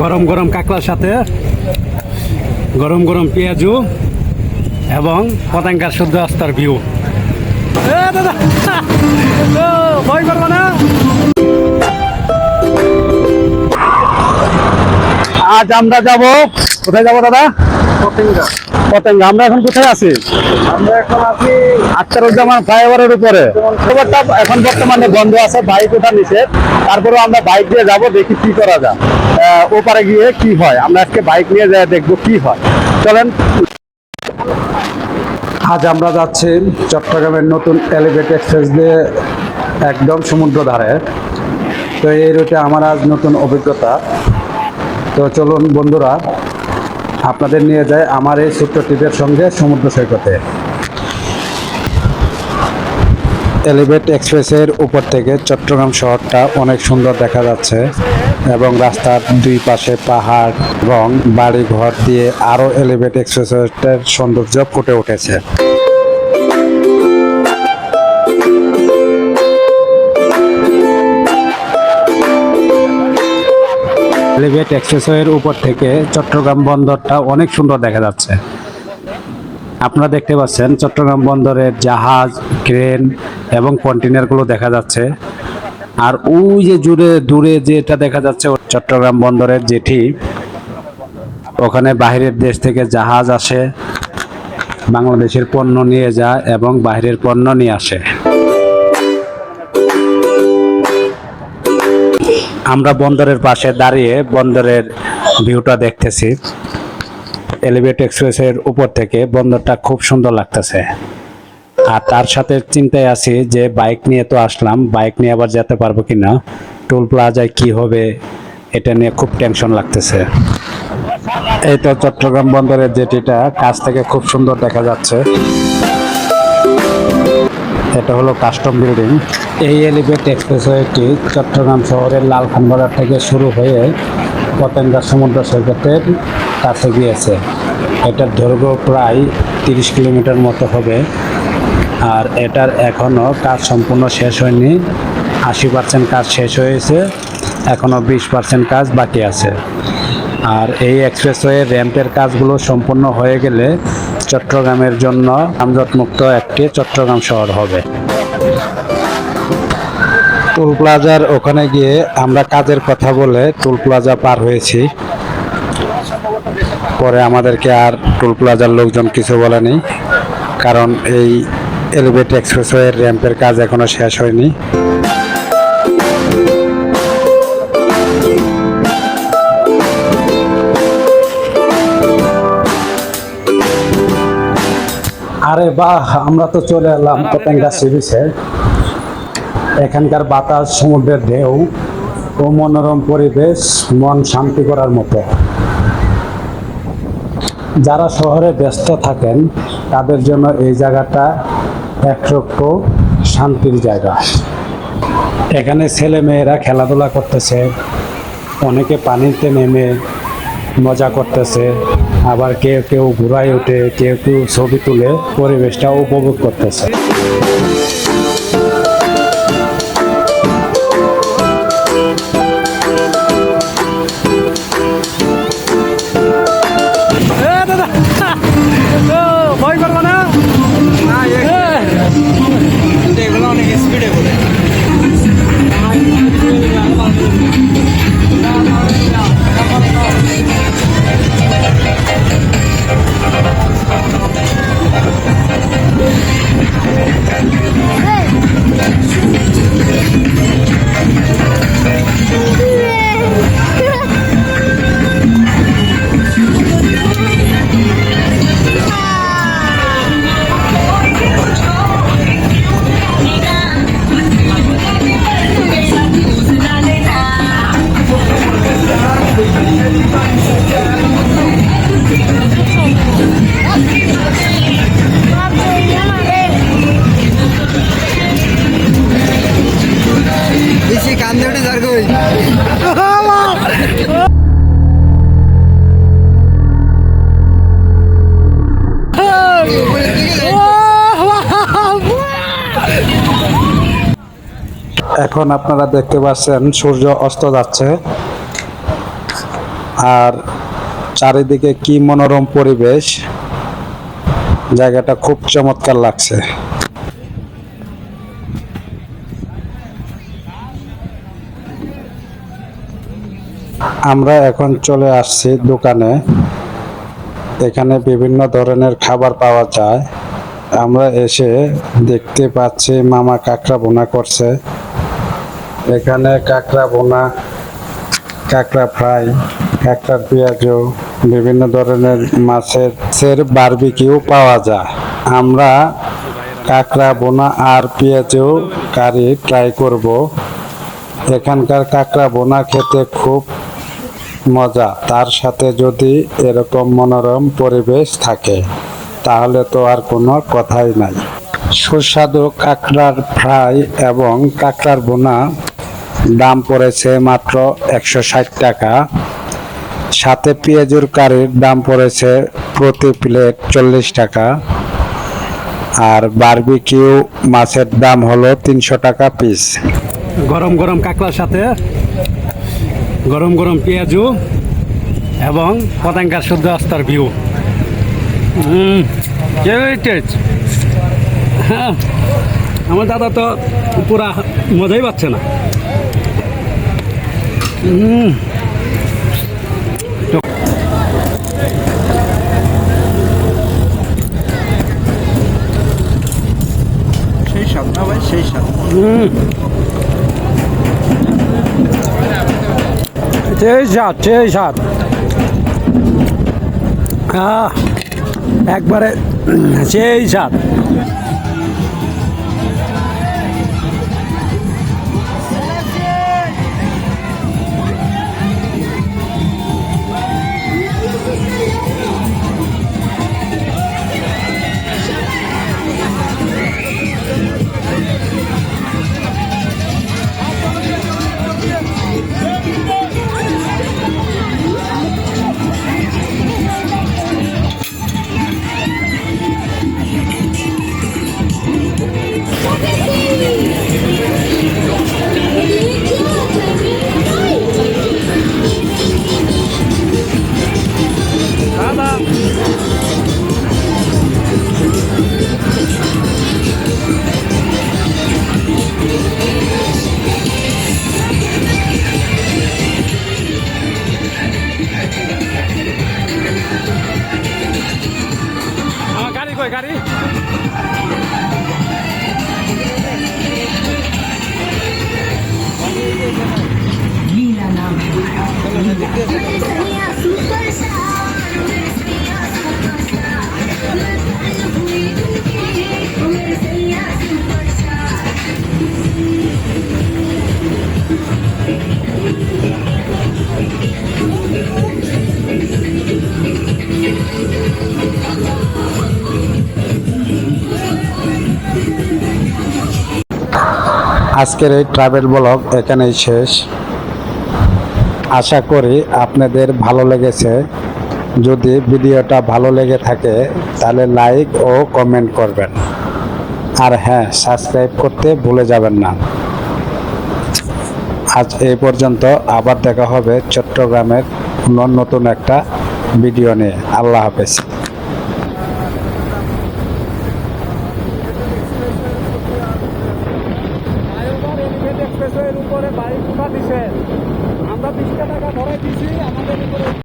গরম গরম কাকলার সাথে, গরম গরম পেঁয়াজু এবং পতাঙ্গার শুদ্ধ আস্তার ভিউ ভয় করব না? আজ আমরা যাব কোথায় যাব দাদা? পতেঙ্গা। আমরা এখন কোথায় আছি? আমরা এখন আছি আখতারুজ্জামান ফ্লাইওভারের উপরে। এখন বর্তমানে বন্ধ আছে বাইক ওঠা তারপরেও আমরা বাইক দিয়ে যাব দেখি কি করা যায়। ওপারে গিয়ে কি হয়? আমরা আজকে বাইক নিয়ে যাই দেখব কি হয়। চলেন। আজ আমরা যাচ্ছি চট্টগ্রামের নতুন এলিভেট এক্সপ্রেস দিয়ে একদম সমুদ্র ধারে। তো এই রুটে আমার আজ নতুন অভিজ্ঞতা। তো চলুন বন্ধুরা, আপনাদের নিয়ে যায় আমার এই ছোট্ট ট্রিপের সঙ্গে সমুদ্র সৈকতে। এলিভেট এক্সপ্রেসের উপর থেকে চট্টগ্রাম শহরটা অনেক সুন্দর দেখা যাচ্ছে এবং রাস্তার দুই পাশে পাহাড় এবং বাড়ি ঘর দিয়ে আরও এলিভেট এক্সপ্রেসের সৌন্দর্য ফুটে উঠেছে। এলিভেট এক্সপ্রেসওয়ের উপর থেকে চট্টগ্রাম বন্দরটা অনেক সুন্দর দেখা যাচ্ছে। আপনারা দেখতে পাচ্ছেন চট্টগ্রাম বন্দরের জাহাজ, ক্রেন এবং কন্টেনারগুলো দেখা যাচ্ছে। আর ওই যে জুড়ে দূরে যেটা দেখা যাচ্ছে চট্টগ্রাম বন্দরের যেটি ওখানে বাইরের দেশ থেকে জাহাজ আসে, বাংলাদেশের পণ্য নিয়ে যায় এবং বাইরের পণ্য নিয়ে আসে। আমরা বন্দরের পাশে দাঁড়িয়ে বন্দরের ভিউটা দেখতেছি। এলিভেট এক্সপ্রেসের উপর থেকে বন্দরটা খুব সুন্দর লাগতেছে। আর তার সাথে চিন্তায় আছি যে বাইক নিয়ে তো আসলাম বাইক নিয়ে আবার যেতে পারব কিনা টোল প্লাজায় কি হবে এটা নিয়ে খুব টেনশন লাগতেছে। এই তো চট্টগ্রাম বন্দরের যেটিটা, কাছ থেকে খুব সুন্দর দেখা যাচ্ছে। এটা হলো কাস্টম বিল্ডিং এই এলিভেট এক্সপ্রেসওয়েটি চট্টগ্রাম শহরের লালখান বাজার থেকে শুরু হয়ে পতেঙ্গা সমুদ্র সৈকতের কাছে গিয়েছে। এটার দৈর্ঘ্য প্রায় তিরিশ কিলোমিটার মতো হবে। আর এটার এখনও কাজ সম্পূর্ণ শেষ হয়নি। আশি পার্সেন্ট কাজ শেষ হয়েছে। এখনও বিশ পার্সেন্ট কাজ বাকি আছে। আর এই এক্সপ্রেসওয়ে র্যাম্পের কাজগুলো সম্পূর্ণ হয়ে গেলে চট্টগ্রামের জন্য আমজটমুক্ত একটি চট্টগ্রাম শহর হবে। টুল প্লাজার ওখানে গিয়ে আমরা কাজের কথা বলে টুল প্লাজা পার হয়েছি। পরে আমাদেরকে আর টুল প্লাজার লোকজন কিছু বলেনি কারণ এই এলিভেট এক্সপ্রেসওয়ের র্যাম্পের কাজ এখনও শেষ হয়নি। বাহ আমরা তো চলে এলাম পতেঙ্গা সি বিচে এখানকার বাতাস সমুদ্রের ঢেউ ও মনোরম পরিবেশ মন শান্তি করার মতো। যারা শহরে ব্যস্ত থাকেন তাদের জন্য এই জায়গাটা একরক্ষ শান্তির জায়গা। এখানে ছেলে মেয়েরা খেলাধুলা করতেছে অনেকে পানিতে নেমে মজা করতেছে। আবার কেউ কেউ ঘুরায় ওঠে কেউ কেউ ছবি তুলে পরিবেশটা উপভোগ করতেছে। এখন আপনারা দেখতে পাচ্ছেন সূর্য অস্ত যাচ্ছে। আর চারিদিকে কি মনোরম পরিবেশ। জায়গাটা খুব চমৎকার লাগছে। আমরা এখন চলে আসছি দোকানে। এখানে বিভিন্ন ধরনের খাবার পাওয়া যায়। আমরা এসে দেখতে পাচ্ছি মামা কাঁকড়া বোনা করছে। এখানে কাঁকড়া বোনা কাঁকড়া ফ্রাই। কাঁকড়ার পেঁয়াজও বিভিন্ন ধরনের মাছের সের বারবিকিউ পাওয়া যায়। আমরা কাঁকড়া, বোনা আর পেঁয়াজও কারি ট্রাই করব। এখানকার কাঁকড়া, বোনা খেতে খুব মজা। তার সাথে যদি এরকম মনোরম পরিবেশ থাকে, তাহলে তো আর কোনো কথাই নাই। সুস্বাদু কাঁকড়ার ফ্রাই এবং কাঁকড়ার বোনা দাম পড়েছে মাত্র একশো ষাট টাকা। সাথে পেঁয়াজুর কারির দাম পড়েছে প্রতি প্লেট চল্লিশ টাকা। আর বারবিকিউ মাছের দাম হলো তিনশো টাকা পিস। গরম গরম কাঁকড়ার সাথে গরম গরম পেঁয়াজু এবং পতাঙ্গার শুদ্ধ আস্তার ভিউ হ্যাঁ আমার দাদা তো পুরা মজাই পাচ্ছে না। উম, সেই স্বাদ। সেই স্বাদ একবারে সেই স্বাদ আজকের এই ট্রাভেল ব্লগ এখানেই শেষ। আশা করি আপনাদের ভালো লেগেছে। যদি ভিডিওটা ভালো লেগে থাকে, তাহলে লাইক ও কমেন্ট করবেন। আর হ্যাঁ সাবস্ক্রাইব করতে ভুলে যাবেন না। আজ এই পর্যন্ত আবার দেখা হবে চট্টগ্রামের নতুন একটা ভিডিও নিয়ে। আল্লাহ হাফেজ।